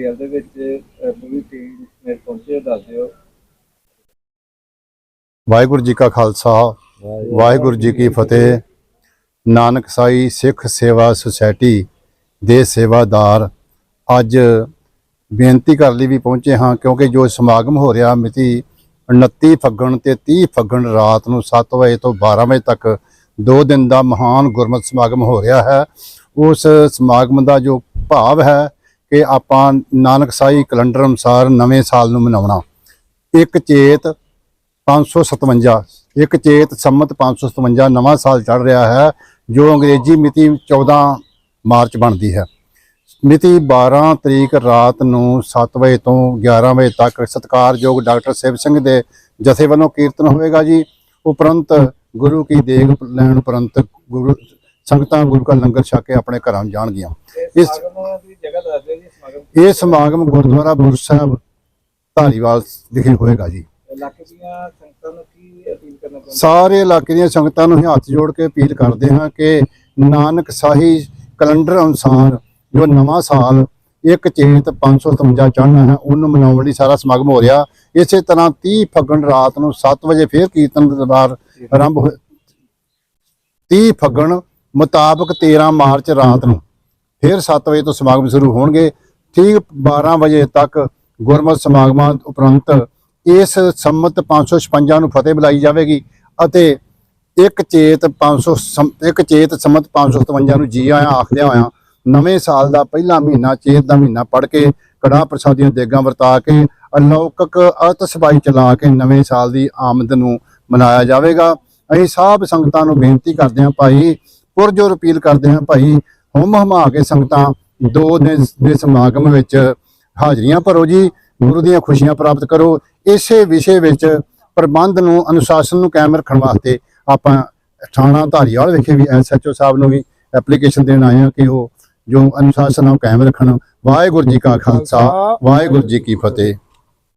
ਧਾਰੀਵਾਲ ਦੇ ਵਿੱਚ ਪੂਰੀ ਟੀਮ ਸਮੇਤ ਪਹੁੰਚੇ ਦੱਸ ਦਿਓ। ਵਾਹਿਗੁਰੂ ਜੀ ਕਾ ਖਾਲਸਾ ਵਾਹਿਗੁਰੂ ਜੀ ਕੀ ਫਤਿਹ। ਨਾਨਕ ਸਾਈ ਸਿੱਖ ਸੇਵਾ ਸੁਸਾਇਟੀ ਦੇ ਸੇਵਾਦਾਰ ਅੱਜ ਬੇਨਤੀ ਕਰਨ ਲਈ ਵੀ ਪਹੁੰਚੇ ਹਾਂ ਕਿਉਂਕਿ ਜੋ ਸਮਾਗਮ ਹੋ ਰਿਹਾ ਮਿਤੀ 29 ਫੱਗਣ ਤੇ 30 ਫੱਗਣ ਰਾਤ ਨੂੰ 7 ਵਜੇ ਤੋਂ 12 ਵਜੇ ਤੱਕ ਦੋ ਦਿਨ ਦਾ ਮਹਾਨ ਗੁਰਮਤਿ ਸਮਾਗਮ ਹੋ ਰਿਹਾ ਹੈ। ਉਸ ਸਮਾਗਮ ਦਾ ਜੋ ਭਾਵ ਹੈ ਕਿ ਆਪਾਂ ਨਾਨਕ ਸਾਈ ਕੈਲੰਡਰ ਅਨੁਸਾਰ ਨਵੇਂ ਸਾਲ ਨੂੰ ਮਨਾਉਣਾ। ਇੱਕ ਚੇਤ 557 ਇੱਕ ਚੇਤ ਸੰਮਤ 557 ਨਵਾਂ ਸਾਲ ਚੜ ਰਿਹਾ ਹੈ, ਜੋ ਅੰਗਰੇਜ਼ੀ ਮਿਤੀ 14 ਮਾਰਚ ਬਣਦੀ ਹੈ। ਮਿਤੀ 12 ਤਰੀਕ ਰਾਤ ਨੂੰ 7 ਵਜੇ ਤੋਂ 11 ਵਜੇ ਤੱਕ ਸਤਿਕਾਰਯੋਗ ਡਾਕਟਰ ਸਿਵ ਸਿੰਘ ਦੇ ਜਥੇ ਵੱਲੋਂ ਕੀਰਤਨ ਹੋਵੇਗਾ ਜੀ। ਉਪਰੰਤ ਗੁਰੂ ਕੀ ਦੇਗ ਲੈਣ ਉਪਰੰਤ ਗੁਰੂ ਸੰਗਤਾਂ ਗੁਰੂ ਕਾ ਲੰਗਰ ਛਕ ਕੇ ਆਪਣੇ ਘਰਾਂ ਜਾਣਗੀਆਂ। ਇਸ- ਇਹ ਸਮਾਗਮ ਗੁਰਦੁਆਰਾ ਬੁਰ ਸਾਹਿਬ ਧਾਰੀਵਾਲ ਵਿਖੇ ਹੋਏਗਾ ਜੀ। ਸਾਰੇ ਇਲਾਕੇ ਦੀਆਂ ਸੰਗਤਾਂ ਨੂੰ ਹੱਥ ਜੋੜ ਕੇ ਅਪੀਲ ਕਰਦੇ ਹਾਂ ਕਿ ਨਾਨਕ ਸਾਹੀ ਕੈਲੰਡਰ ਅਨੁਸਾਰ ਜੋ ਨਵਾਂ ਸਾਲ ਇੱਕ ਚੇਤ 557 ਚੜ੍ਹਨਾ ਹੈ ਉਹਨੂੰ ਮਨਾਉਣ ਲਈ ਸਾਰਾ ਸਮਾਗਮ ਹੋ ਰਿਹਾ। ਇਸੇ ਤਰ੍ਹਾਂ 30 ਫੱਗਣ ਰਾਤ ਨੂੰ 7 ਵਜੇ ਫੇਰ ਕੀਰਤਨ ਦਰਬਾਰ ਆਰੰਭ ਹੋਏ। 30 ਫੱਗਣ ਮੁਤਾਬਕ 13 ਮਾਰਚ ਰਾਤ ਨੂੰ ਫਿਰ 7 ਵਜੇ ਤੋਂ ਸਮਾਗਮ ਸ਼ੁਰੂ ਹੋਣਗੇ। ਠੀਕ 12 ਵਜੇ ਤੱਕ ਗੁਰਮਤਿ ਸਮਾਗਮਾਂ ਉਪਰੰਤ ਇਸ ਸੰਮਤ 556 ਨੂੰ ਫਤਿਹ ਬੁਲਾਈ ਜਾਵੇਗੀ ਅਤੇ ਇੱਕ ਚੇਤ 500 ਸਮ- ਇੱਕ ਚੇਤ ਸੰਮਤ 557 ਨੂੰ ਜੀ ਆਇਆਂ ਆਖਦਿਆਂ ਹੋਇਆਂ ਨਵੇਂ ਸਾਲ ਦਾ ਪਹਿਲਾ ਮਹੀਨਾ, ਚੇਤ ਦਾ ਮਹੀਨਾ ਪੜ ਕੇ ਕੜਾ ਪ੍ਰਸਾਦੀਆਂ ਦੇਗਾਂ ਵਰਤਾ ਕੇ ਅਲੌਕਿਕ ਅਤਸਬਾਈ ਚਲਾ ਕੇ ਨਵੇਂ ਸਾਲ ਦੀ ਆਮਦ ਨੂੰ ਮਨਾਇਆ ਜਾਵੇਗਾ। ਅਸੀਂ ਸਭ ਸੰਗਤਾਂ ਨੂੰ ਬੇਨਤੀ ਕਰਦੇ ਹਾਂ ਭਾਈ, ਪੁਰਜੋਰ ਅਪੀਲ ਕਰਦੇ ਹਾਂ ਭਾਈ ਹੁਮ ਹਮਾ ਕੇ ਸੰਗਤਾਂ ਦੋ ਦਿਨ ਦੇ ਸਮਾਗਮ ਵਿੱਚ ਹਾਜ਼ਰੀਆਂ ਭਰੋ ਜੀ ਗੁਰੂ ਦੀਆਂ ਖੁਸ਼ੀਆਂ ਪ੍ਰਾਪਤ ਕਰੋ। ਇਸੇ ਵਿਸ਼ੇ ਵਿੱਚ ਪ੍ਰਬੰਧ ਨੂੰ ਅਨੁਸ਼ਾਸਨ ਨੂੰ ਕਾਇਮ ਰੱਖਣ ਵਾਸਤੇ ਆਪਾਂ ਥਾਣਾ ਧਾਰੀਵਾਲ ਵਿਖੇ ਵੀ ਐਸਐਚਓ ਸਾਹਿਬ ਨੂੰ ਵੀ ਐਪਲੀਕੇਸ਼ਨ ਦੇਣ ਆਏ ਹਾਂ ਕਿ ਉਹ ਜੋ ਅਨੁਸ਼ਾਸਨ ਨੂੰ ਕਾਇਮ ਰੱਖਣ। ਵਾਹਿਗੁਰੂ ਜੀ ਕਾ ਖਾਲਸਾ ਵਾਹਿਗੁਰੂ ਜੀ ਕੀ ਫਤਿਹ।